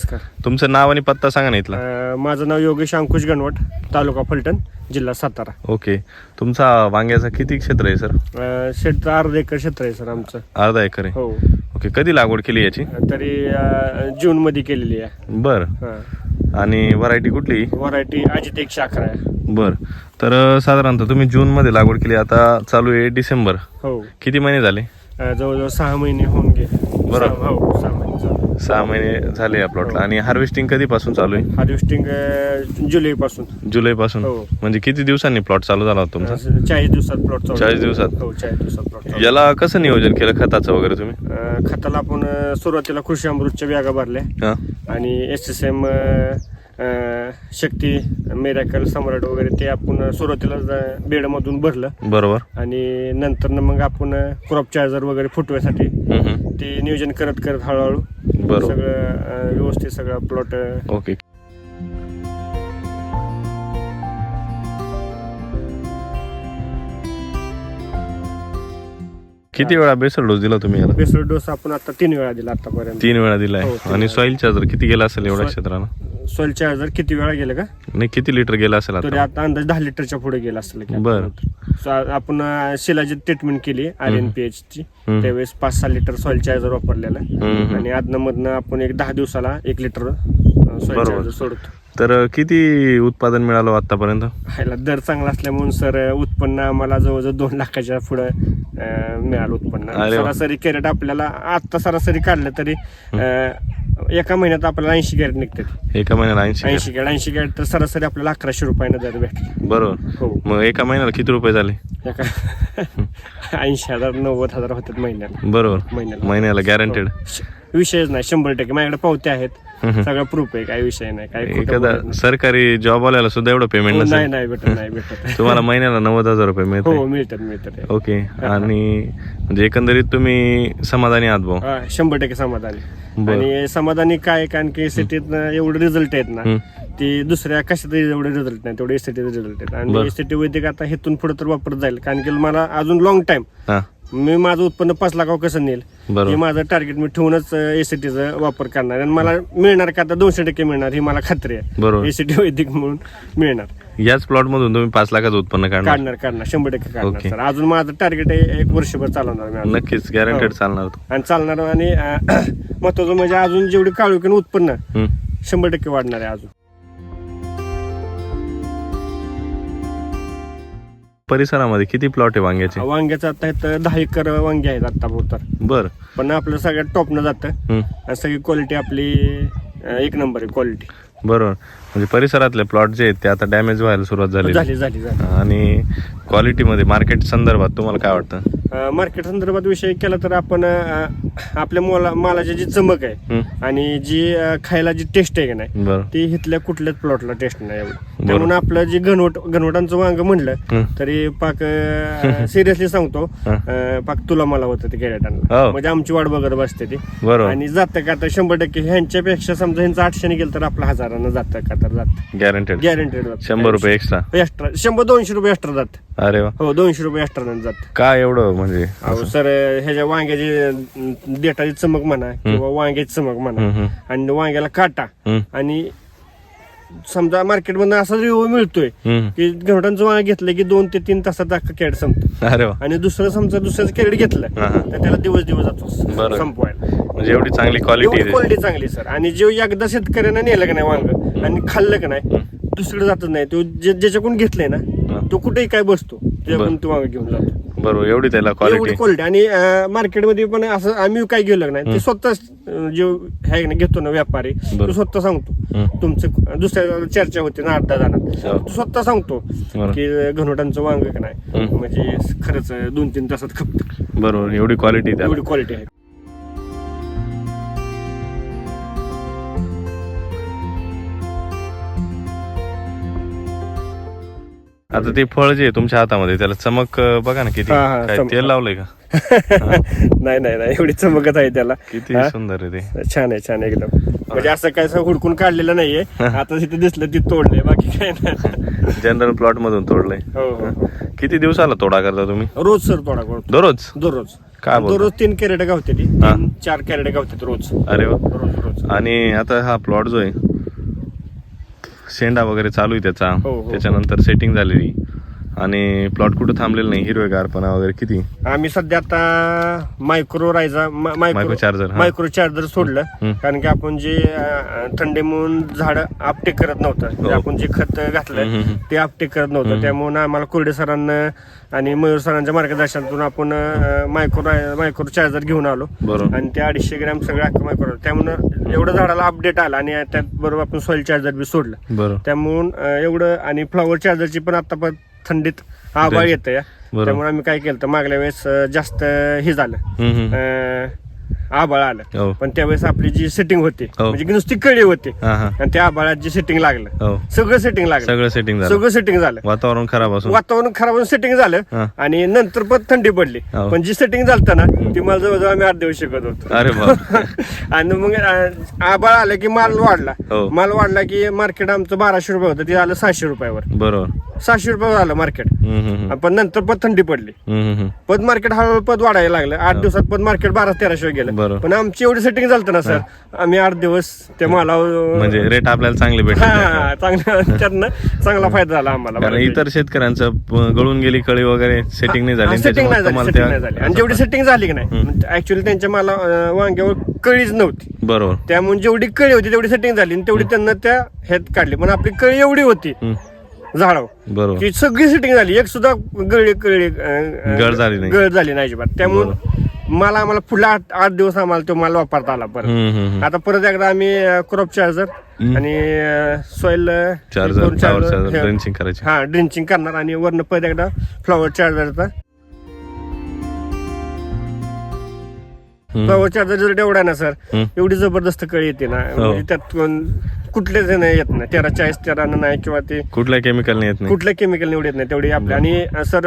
नमस्कार. तुमचं नाव आणि पत्ता सांगा ना इथला. अ, माझं नाव योगेश अंकुश गणवट तालुका फलटण जिल्हा सातारा. ओके. तुमचा वांग्याचा किती क्षेत्र आहे सर? अ, शेतचं अर्धा एकर क्षेत्र आहे सर आमचं. अर्धा एकर आहे. हो. ओके. कधी लागवड केली याची? तरी अ, जूनमध्ये केलेली आहे. बर. आणि व्हरायटी कुठली? व्हरायटी अजित एकशे अकरा आहे. बर. तर अं, साधारणतः तुम्ही जून मध्ये लागवड केली आता चालू आहे डिसेंबर. हो. किती महिने झाले? अ, जवळजवळ सहा महिने होऊन गे बरं. सहा- हो सहा. सहा महिने झाले या प्लॉटला आणि हार्वेस्टिंग कधीपासून चालू आहे? हार्वेस्टिंग जुलै पासून जुलै पासून हो. म्हणजे किती दिवसांनी प्लॉट चालू झाला होता तुमचा? चाळीस दिवसात प्लॉट 40 दिवसात? हो चाळीस दिवसात प्लॉट याला कसं नियोजन केलं? खताचं वगैरे तुम्ही? खताला आपण अ, सुरुवातीला कृषी अमृतच्या बॅगा भरल्या. हा. आणि S S M Shakti miracle Samrat वगैरे ते आपण सुरुवातीला ज- बेडमधून भरलं. बरोबर. आणि नंतर मग आपण क्रॉप चार्जर वगैरे फुटव्यासाठी हम्म, हम्म. ते नियोजन करत करत हळूहळू बरोबर. सगळं अ, व्यवस्थित सगळं प्लॉट ओके किती वेळा बेसल डोस दिला तुम्ही याला? बेसळ डोस आपण आता तीन वेळा दिला आतापर्यंत. तीन वेळा दिलाय. हो, तीन आणि. सॉइल चार्जर किती गेला असेल एवढ्या क्षेत्राला सॉइल चार्जर किती वेळा गेलं का? नाही किती लिटर गेला असेल तरी आता? आता अंदाज दहा लिटरच्या पुढे गेला असेल की बरं. So, आपण अ, शिलाची ट्रीटमेंट केली आर एन पी एच ची. हम्म. त्यावेळेस पाच सहा लिटर सॉइल चार्जर वापरलेलं. हम्म. आणि आदनं मधनं आपण एक दहा दिवसाला एक लिटर सॉइल बरोबर. चार्जर सोडतो. तर किती उत्पादन मिळालं आतापर्यंत ह्याला दर चांगला असल्यामुळे सर उत्पन्न आम्हाला जवळजवळ दोन लाखाच्या पुढे मिळालं उत्पन्न. अरे वा. सरासरी कॅरेट आपल्याला आता सरासरी काढलं तरी अ, एका महिन्यात आपल्याला ऐंशी कॅरेट निघतात. एका महिन्याला ऐंशी ऐंशी कॅरेट ऐंशी कॅरेट तर सरासरी आपल्याला अकराशे रुपयानं दर भेटले. बरोबर. हो. मग एका महिन्याला किती रुपये झाले? एका ऐंशी हजार नव्वद हजार होतात महिन्याला. बरोबर. महिन्याला. महिन्याला गॅरंटेड श- विषयच नाही शंभर टक्के. माझ्याकडे पावते आहेत. सगळं प्रूफ आहे काही विषय नाही काही खोटं एखादा बोलत नाही. सरकारी जॉब वाल्याला सुद्धा एवढं पेमेंट हो, नाही नसेल. नाही भेटत नाही भेटत तुम्हाला महिन्याला नव्वद हजार रुपये हो मिळते मिळतात मिळतात. ओके. आणि म्हणजे एकंदरीत तुम्ही समाधानी आहात भाऊ? हा, शंभर टक्के समाधानी. बरं. आणि समाधानी काय कारण की एसीटीत एवढे रिझल्ट आहेत ना हम्म. ते दुसऱ्या कशात एवढे रिझल्ट नाही तेवढे एसीटी रिझल्ट आहेत. आणि बरं. एसीटी वैदिक आता हेतून पुढे तर वापरत जाईल कारण की मला अजून लॉंग टाइम हा. मी माझं उत्पन्न पाच लाखावर कसं नेईल? हे बरोबर. माझं टार्गेट मी ठेवूनच एसीटीचा वापर करणार आणि मला मिळणार का? आता दोनशे टक्के मिळणार ही मला खात्री आहे. बरोबर. एसीटी वैदिक म्हणून मिळणार. याच प्लॉट मधून तुम्ही पाच लाखाचं उत्पन्न काढणार? काढणार काढणार. शंभर टक्के काढणार. सर. अजून माझं टार्गेट आहे एक वर्षभर चालवणार मी अजून. नक्कीच गॅरंटेड हो. चालणार तो आणि चालणार आणि अं, महत्वाचं म्हणजे अजून जेवढी काळुकीन उत्पन्न हम्म. शंभर टक्के वाढणार आहे अजून. परिसरामध्ये किती प्लॉट आहे वांग्याचे? वांग्याचं आता इथं दहा एकर वांगे आहेत आता तर बर. पण आपलं सगळ्यात टॉपनं जातं. हम्म. आणि सगळी क्वालिटी आपली अं, एक नंबर आहे क्वालिटी बरोबर. म्हणजे परिसरातले प्लॉट जे आहेत ते आता डॅमेज व्हायला सुरुवात झाली झाली झाली. झाली आणि क्वालिटीमध्ये मार्केट संदर्भात तुम्हाला काय वाटतं? मार्केट संदर्भात विषय केला तर आपण अं, आपल्या मोला मालाची जी चमक आहे हम्म. आणि जी अं, खायला जी टेस्ट आहे का नाही बरं. ती इथल्या कुठल्याच प्लॉटला टेस्ट नाही एवढं त्यामुळे आपलं जे घनवट घनवटांचं वांग म्हणलं हम्म. तरी पाक सिरियसली सांगतो हा. अं, पाक तुला मला होतं ते हो. कॅरेटांना म्हणजे आमची वाट बघत बसते ती. बरोबर. आणि जातं का तर शंभर टक्के ह्यांच्यापेक्षा समजा ह्यांचं आठशेने गेलं तर आपलं हजारानं जातं का तर जात. गॅरंटेड गॅरंटेड जात. शंभर रुपये एक्स्ट्रा एक्स्ट्रा शंभर दोनशे रुपये एक्स्ट्रा जात. अरे वा. हो दोनशे रुपये एक्स्ट्रा जात. काय एवढं म्हणजे अहो सर ह्याच्या वांग्याची देठाची चमक म्हणा किंवा वांग्याची चमक म्हणा आणि वांग्याला काटा आणि समजा मार्केटमधून असा रिव्ह्यू मिळतोय. की घरटांचं वांग घेतलं की दोन ते तीन तासात अख्खा कॅरेट संपतो. अरे वा. आणि दुसरं समजा दुसऱ्याचं कॅरेट घेतलं. तर त्याला दिवस दिवस जातो बरं. संपवायला. म्हणजे एवढी चांगली क्वालिटी एवढी क्वालिटी चांगली सर आणि जे एकदा शेतकऱ्यानं नेलं का नाही वांग आणि खाल्लं का नाही दुसरीकडे जातच नाही. तो जे- ज्याच्याकडून घेतलंय ना तो कुठेही काय बसतो त्याच्याकडून तो वांग घेऊन जातो. बरोबर एवढी त्याला एवढी क्वालिटी क्वालिटी आणि मार्केटमध्ये पण असं आम्ही काय गेलो नाही ते स्वतः जे आहे ना घेतो ना व्यापारी तो. स्वतः सांगतो हम्म. तुमचं दुसऱ्या चर्चा होती ना अर्धा हो. जणांत तो स्वतः सांगतो. की घनोटांचं वांग का नाही हम्म. म्हणजे खरंच दोन तीन तासात खपत बरोबर एवढी क्वालिटी त्याला एवढी क्वालिटी आहे आता ते फळ जे आहे तुमच्या हातामध्ये त्याला चमक बघा ना किती. हा, हा, काय चमक. तेल लावलंय का? नाही नाही नाही एवढी चमकत आहे त्याला. किती हा? सुंदर आहे ते. छान आहे छान आहे एकदम. म्हणजे असं काय असं हुडकून काढलेलं नाहीये. आता तिथे दिसलं ती तोडलंय बाकी काय नाही. जनरल प्लॉट मधून तोडलंय. हो हो हो. किती दिवसाला तोडा करता तुम्ही? रोज सर तोडा करतो. दररोज? दररोज. काय बोलता? दररोज तीन कॅरेट गावते ती. तीन चार कॅरेट गावतात रोज. अरे वा. रोज रोज आणि आता हा प्लॉट जो आहे शेंडा वगैरे चालू आहे त्याचा हो, हो. त्याच्यानंतर सेटिंग झालेली आणि प्लॉट कुठं थांबलेलं नाही हिरवेगारपणा वगैरे किती आम्ही सध्या आता मायक्रो रायझा म- Micro charger, हा. मायक्रो चार्जर सोडलं. कारण की आपण जे अं, थंडी म्हणून झाड आपटेक करत नव्हतं हो. आपण जे खत घातलं. ते आपटेक करत नव्हतं त्यामुळे आम्हाला कोरडे सरांना आणि मयूर सरांच्या मार्गदर्शनातून आपण मायक्रो मायक्रो चार्जर घेऊन आलो बरोबर आणि ते अडीचशे ग्रॅम सगळं अख्खं मायक्रो त्यामुळे एवढं झाडाला अपडेट आला आणि त्यात बरोबर आपण सॉइल चार्जर बी सोडलं बरोबर त्यामुळं अं, एवढं आणि फ्लॉवर चार्जरची पण आता पण थंडीत आबाळ येतं. त्यामुळे आम्ही काय केलं तर मागल्या वेळेस जास्त हे झालं. आबाळ आलं. हो. पण त्यावेळेस आपली जी सेटिंग होती हो. म्हणजे की नुसती कळी होती. हा हा. आणि त्या आबाळात जे सेटिंग लागलं हो. सगळं सेटिंग लागलं. सगळं सेटिंग झालं. सगळं सेटिंग झालं. वातावरण खराब असून. वातावरण खराब होऊन सेटिंग झालं. हा. आणि नंतर पण थंडी पडली. हो. पण जी सेटिंग झालं ना ती मला जवळजवळ आम्ही आठ दिवस शिकत होतो. अरे बाप. आणि मग अं, आबाळ आलं की माल वाढला. हो. माल वाढला की मार्केट आमचं बाराशे रुपये होतं ते आलं सहाशे रुपयावर. बरोबर. सहाशे रुपयावर आलं मार्केट हम्म, हम्म, हम्म. पण नंतर पण थंडी पडली. हम्म, हम्म. पद मार्केट हळूहळू पद वाढायला लागलं. आठ दिवसात पद मार्केट बारा तेराशे गेलं. बरोबर. पण आमची एवढी सेटिंग झालं ना सर आम्ही आठ दिवस त्या मालावर म्हणजे रेट आपल्याला चांगले भेटले चांगला. त्यातनं चांगला फायदा झाला आम्हाला. इतर शेतकऱ्यांचं गळून गेली कळी वगैरे सेटिंग नाही झाली. सेटिंग नाही झाली आणि जेवढी सेटिंग झाली की नाही ऍक्च्युली त्यांच्या मला वांग्यावर कळीच नव्हती. बरोबर. त्यामुळे जेवढी कळी होती तेवढी सेटिंग झाली आणि तेवढी त्यांना त्या ह्यात काढली. पण आपली कळी एवढी होती. झाडावर बरोबर. की सगळी सेटिंग झाली. एक सुद्धा गळी गळ झाली नाही. गळ झाली नाही अजिबात. त्यामुळे मला आम्हाला पुढला आठ आठ दिवस आम्हाला तो माल वापरता आला परत. आता परत एकदा आम्ही क्रॉप चार्जर आणि सॉइल चार्जर हा ड्रिंचिंग करणार आणि वरनं परत एकदा फ्लॉवर चार्जरचा हम्म. फ्लॉवर चार्जर जर एवढा ना सर. एवढी जबरदस्त कळी येते ना हो. म्हणजे त्यात हे नाही येत नाही तेरा चाळीस तेरा नाही किंवा ते कुठल्या केमिकल येत नाही कुठल्या केमिकल निवड येत नाही तेवढी आपल्या आणि सर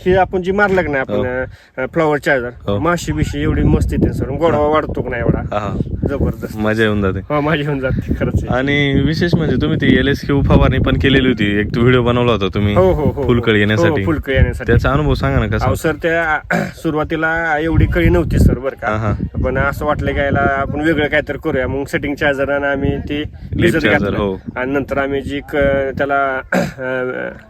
हे आपण जी मारलं का नाही आपण फ्लॉवर हो. चार्जर माशी बिशी एवढी मस्त येते सर गोडवा वाढतो का नाही एवढा हा हा. जबरदस्त. मजा येऊन जाते. हो माझी होऊन जाते खरंच आहे. आणि विशेष म्हणजे तुम्ही ती एल एस क्यू फवारणी पण केलेली होती. एक व्हिडिओ बनवला होता तुम्ही हो हो हो फुलकळी हो, येण्यासाठी. फुलकळी येण्यासाठी. त्याचा अनुभव सांगा ना कसा? अहो सर त्या सुरुवातीला एवढी कळी नव्हती सर बरं हा. का पण असं वाटलं की याला आपण वेगळं काहीतरी करूया. मग सेटिंग चार्जर आणि आम्ही ती भिजत charger, घातलं. हो. आणि नंतर आम्ही जी क- त्याला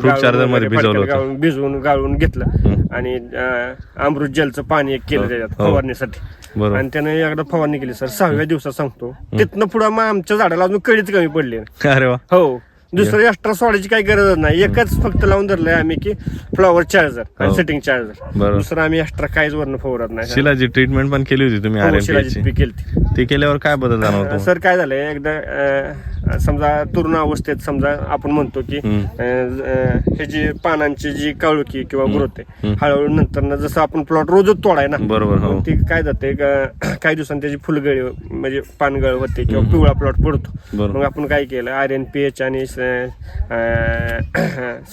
charger मध्ये भिजवलं फडक्यात होतं. गाळून भिजवून गाळून घेतलं. आणि अं, अमृत जलचं पाणी एक केलं त्याच्यात हो. फवारणीसाठी. बरोबर. आणि त्याने एकदा फवारणी केली सर. सहाव्या दिवसात सांगतो. तिथनं पुढं मग आमच्या झाडाला अजून कळीच कमी पडली अरे वा. हो. दुसरं एक्स्ट्रा सोडायची काही गरज नाही. एकच फक्त लावून धरलंय आम्ही की फ्लॉवर चार्जर आणि हो. सेटिंग चार्जर बरोबर. दुसरं आम्ही एक्स्ट्रा काहीच वरनं फवारत नाही. शिलाची ट्रीटमेंट पण केली होती तुम्ही हो, शिलाजीत पीक केलती. ती केल्यावर काय बदल जाणवतो सर काय झालंय? एकदा अं, समजा तरुण अवस्थेत समजा आपण म्हणतो की हे जी पानांची जी काळुकी किंवा ग्रोथ आहे. हळूहळू नंतर जसं आपण प्लॉट रोजच तोडाय ना बरोबर हो. ती काय जाते काही दिवसांनी त्याची फुलगळी म्हणजे पानगळ होते किंवा पिवळा प्लॉट पडतो. मग आपण काय केलं आर एन पी एच आणि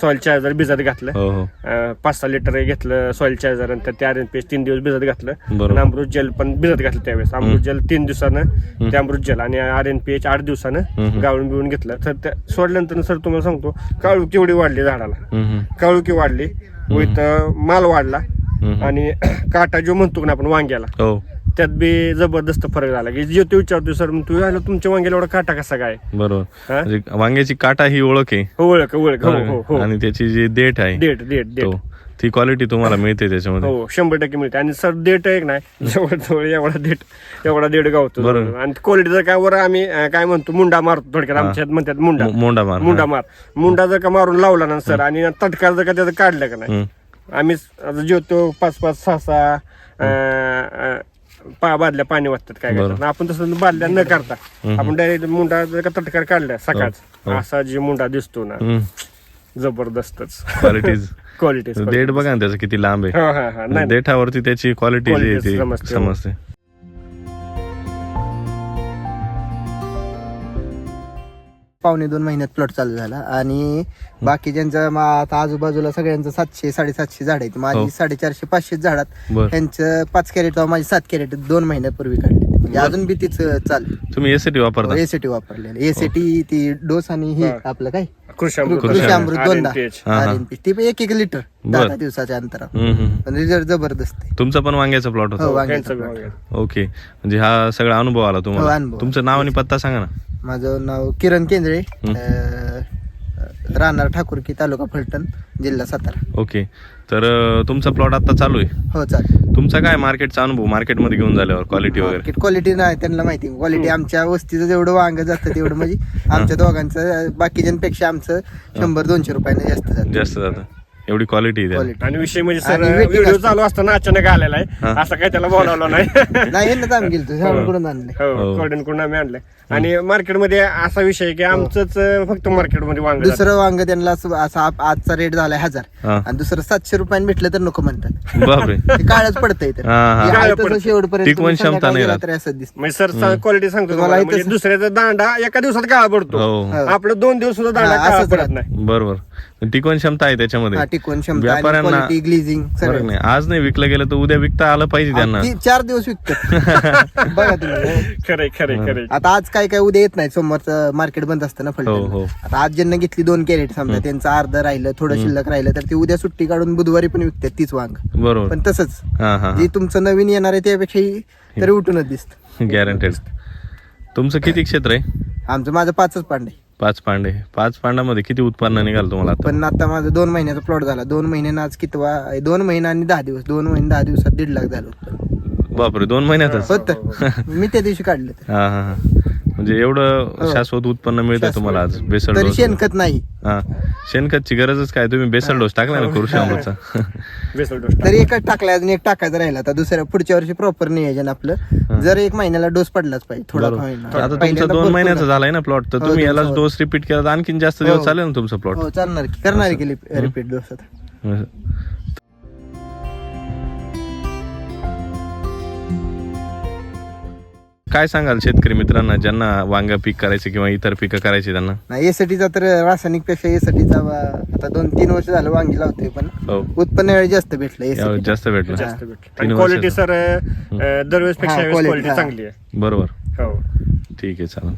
सॉइल चार्जर भिजत घातलं. हो हो. पाच सहा लिटर घेतलं सॉइल चार्जर आणि एन पी एच तीन दिवस भिजत घातलं. अमृत जल पण भिजत घातलं त्यावेळेस. अमृत जल तीन दिवसानं ते अमृत जल आणि आर एन पी एच आठ दिवसानं. गाळून बिळून घेतलं. तर त्या सोडल्यानंतर सर तुम्हाला सांगतो काळू केवढी वाढली झाडाला. काळुकी वाढली. विथ माल वाढला. आणि काटा जो म्हणतो ना आपण वांग्याला हो. त्यात बी जबरदस्त फरक झाला. की जे तू विचारतो सर मग तू यायला तुमच्या वांग्याला एवढा काटा कसा काय? बरोबर? म्हणजे वांग्याची काटा ही ओळख आहे. हो ओळख ओळख. हो हो. आणि त्याची जी देठ आहे. डेट डेट डेट तो क्वालिटी तुम्हाला मिळते त्याच्यामध्ये. हो शंभर टक्के मिळते. आणि सर डेट एक नाही? जवळ जवळ एवढा डेट एवढा डेट गावतो बरोबर. आणि क्वालिटीचा काय वर आम्ही अं, काय म्हणतो मुंडा मारतो थोडक्यात. आमच्यात म्हणतात मुंडा. मो- मोंडा मार मुंडा मार. मुंडा जर का मारून लावला ना सर आणि तटकार जर का त्याचं काढलं का नाही. आम्ही जेवतो पाच पाच सहा सहा अं, अं, पा बादल्या पाणी वाटतात काय. करतात. आपण तसं बादल्या न करता आपण डायरेक्ट मुंडा जर का तटकार काढला सकाळच असा जे मुंडा दिसतो ना. जबरदस्तच. क्वालिटीज क्वालिटी देठ बघा ना त्याचं किती लांब आहे. हा हा हा. नाही देठावरती त्याची क्वालिटी जी आहे Quality ती समजते, हो. समजते. पावणे दोन महिन्यात प्लॉट चालू झाला. आणि बाकीच्यांचं मा- आता आजूबाजूला सगळ्यांचं सातशे साडेसातशे झाड आहेत. हो. माझी साडेचारशे पाचशे झाडात बर. त्यांचं पाच कॅरेट माझी सात कॅरेट दोन महिन्यापूर्वी काढले. म्हणजे अजून बी तीच चालू. तुम्ही एसीटी वापरता? एसीटी वापरलेलं. एसीटी ती डोस आणि हे हा. आपलं काय? कृषी अमृत दोनदा RNPH. हा, हा. ती पण एक एक लिटर दहा दिवसाच्या अंतरावर हम्म, हम्म. पण रिझल्ट जबरदस्त आहे तुमचा पण वांग्याचा प्लॉट हो होता वांग्याचा. बघा. ओके म्हणजे हा सगळा अनुभव आला हो, तुम्हाला अनुभव. तुमचं नाव आणि पत्ता सांगा ना माझं नाव किरण केंद्रे अं, राहणार ठाकूरकी तालुका फलटण जिल्हा सातारा. ओके. तर अं, तुमचा प्लॉट आता चालू आहे? हो चालेल तुमचा काय मार्केटचा अनुभव? मार्केटमध्ये घेऊन झाल्यावर क्वालिटी वगैरे? क्वालिटी नाही त्यांना माहिती. क्वालिटी आमच्या वस्तीचं जेवढं वांग जातं तेवढं म्हणजे आमच्या दोघांचं बाकीच्यांपेक्षा आमचं शंभर दोनशे रुपयाने जास्त जातं. जास्त जातं. एवढी क्वालिटी आणि विषय म्हणजे सर आणि waiting व्हिडिओ असतं. चालू असताना अचानक आलेला आहे. हा. असं काय त्याला बोलावलं नाही. नाही यांनाच आम्ही गेलो शाळेकडून आणले हो हो. कोर्डन आम्ही आणलंय. आणि मार्केटमध्ये असा विषय आहे की आमचंच अं, फक्त मार्केटमध्ये वांग. दुसरं वांग त्यांना असं असं आप- आजचा रेट झालाय हजार. हा. आणि दुसरं सातशे रुपयाने भेटलं तर नको म्हणतात. बापरे. ते काळच पडतंय तर. हा, हा. हे आहे तसं. शेवटपर्यंत टिकवून तुम्ही क्षमता संध्याकाळी नाही गेला राहत. तरी असं दिसतं. म्हणजे सर क्वालिटी सांगतो तुम्हाला तुम्हाला. म्हणजे इथंच- दुसऱ्याचा दांडा एका दिवसात काळा पडतो. हो. आपलं दोन दिवस सुद्धा दांडा हा, काळा असंच पडत राहतं. नाही. बरोबर. टिकवण क्षमता आहे त्याच्यामध्ये. हा, टिकवून क्षमता व्यापाऱ्यांना सगळं. नाही आज नाही विकलं गेलं तर उद्या विकता आलं पाहिजे त्यांना. ती चार दिवस विकतात. बघा तुम्ही. खरे खरे खरे आता आज काय काय उद्या येत नाही सोमवारचं मार्केट बंद असतं ना हो, हो. फलटण आता आज ज्यांना घेतली दोन कॅरेट समजा त्यांचं अर्ध राहिलं थोडं शिल्लक राहिलं तर ते उद्या सुट्टी काढून बुधवारी पण विकतात तीच वांग. बरोबर. पण तसंच हा हा जे तुमचं नवीन येणार आहे त्यापेक्षाही तरी उठूनच दिसत. गॅरंटेड तुमचं किती क्षेत्र आहे? आमचं माझं पाचच पांडे. पाच पांडे. पाच पांडामध्ये किती उत्पन्न निघाल तुम्हाला आता? पण आता माझं दोन महिन्याचा प्लॉट झाला. दोन महिन्यानं आज कितवा दोन महिना आणि दहा दिवस. दोन महिने दहा दिवसात दीड लाख झालं. बापरे दोन महिन्यातच? होत. मी त्या दिवशी काढलं ते. हा हा हा. म्हणजे एवढं शाश्वत उत्पन्न मिळतंय तुम्हाला आज बेसल तरी डोस. शेणखत नाही. हा. शेणखतची गरजच काय? तुम्ही बेसल डोस टाकला ना कृषी अमृतचा. बेसल डोस तरी एकच टाकलाय अजून एक टाकायचा राहिला. आता दुसऱ्या पुढच्या वर्षी प्रॉपर नियोजन आपलं. जर एक महिन्याला डोस पडलाच पाहिजे थोडा का होईना. आता तुमचा पहिल्यांदा दोन भरपूर महिन्याचा झाला. झालाय ना प्लॉट तर हो, तुम्ही याला डोस रिपीट केला तर आणखीन जास्त दिवस चालेल ना तुमचा प्लॉट हो चालणार की. करणार की रिपीट डोस आता? काय सांगाल शेतकरी मित्रांना ज्यांना वांगा पीक करायचे किंवा इतर पिकं करायची त्यांना? नाही एसटीचा तर रासायनिकपेक्षा एसटीचा आता दोन तीन वर्ष झालं वांगी लावतोय पण हो. उत्पन्न वेळ जास्त भेटलं यावेळी एसटी जास्त भेटलं. जास्त भेटलं. क्वालिटी. सर दरवेळेस पेक्षा हा, quality, क्वालिटी हा. चांगली आहे. बरोबर. हो. ठीक आहे चालेल.